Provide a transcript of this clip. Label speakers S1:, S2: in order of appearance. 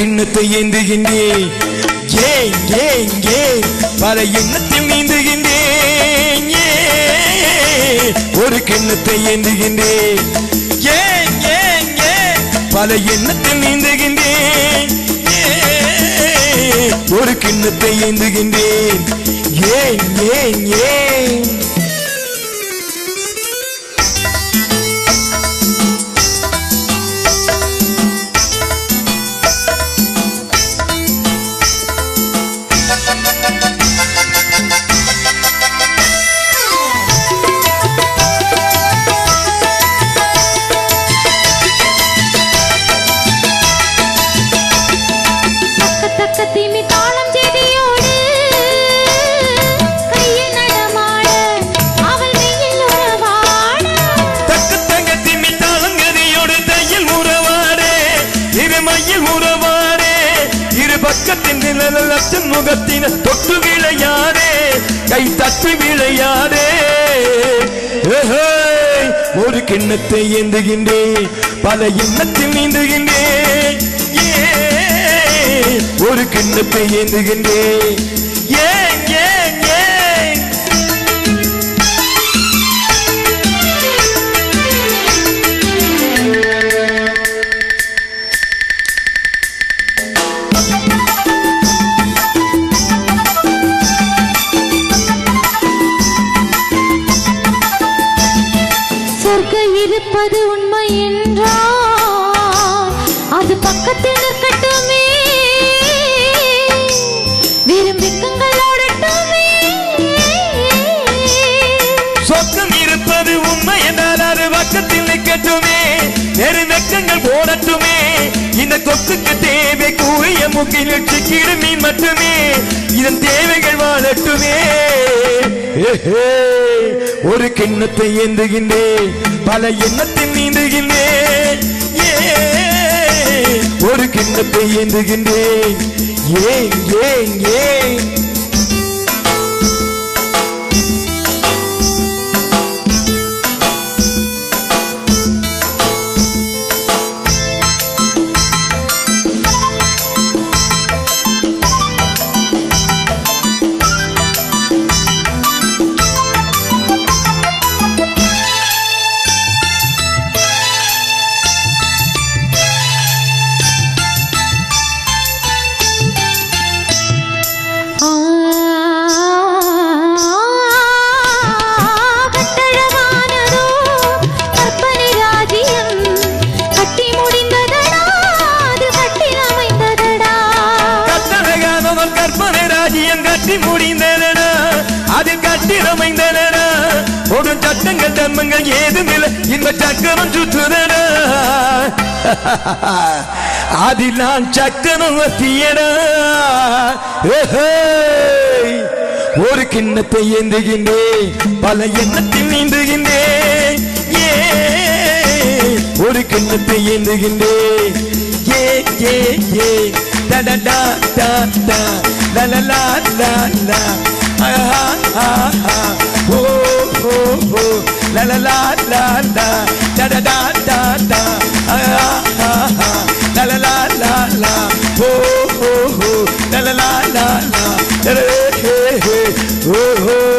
S1: கிண்ணத்தை ஏந்துகின்றேன். ஏன் ஏன் ஏன்? பல எண்ணத்தில் நீந்துகின்றேன். ஒரு கிண்ணத்தை ஏந்துகின்றேன். ஏன் ஏன் ஏன்? பல எண்ணத்தில் நீந்துகின்றேன். ஒரு கிண்ணத்தை ஏந்துகின்றேன். ஏன் ஏன் ஏன்? பக்கத்தின் நிழல் லட்சம் முகத்தின தொட்டு விளையாடே. கை தட்டி விளையாடே. ஒரு கிண்ணத்தை ஏந்துகின்றேன் பல எண்ணத்தில் நீந்துகின்றேன் ஒரு கிண்ணத்தை ஏந்துகின்றேன். ஏன் ஏன் ஏன்?
S2: சொர்க்கம் இருப்பது உண்மை என்றால் அது பக்கத்தில் நிற்கட்டுமே
S1: பக்கத்தில் நிற்கட்டுமே நெரு வெக்கங்கள் போடட்டுமே இந்த கொக்குக்கு தேவை கூறிய முக்கில் சிக்கிடு மீன் மட்டுமே. இதன் தேவைகள் வாழட்டுமே. ஒரு கிண்ணத்தை ஏந்துகின்றேன் பல எண்ணத்தில் நீந்துகின்றேன். ஒரு கிண்ணத்தை ஏந்துகின்றேன். ஏன் ஏன் கட்டி முடிந்தன அதில் கட்டி அமைந்தன ஒரு சட்டங்கள் தர்மங்கள் ஏதுமில்லை. இந்த சக்கரம் சுற்றுதன? அதில் நான் சக்கரம் வத்தியன ஒரு கிண்ணத்தை ஏந்துகின்றேன். பல எண்ணத்தில் நீந்துகின்றேன். ஏ ஒரு கிண்ணத்தை ஏந்துகின்றேன். ஏ ஏ ஏ. da da da da da la la la la la ha ha ha ho ho ho la la la la la da da da da da ha ha ha la la la la la ho ho ho la la la la la da da he he ho ho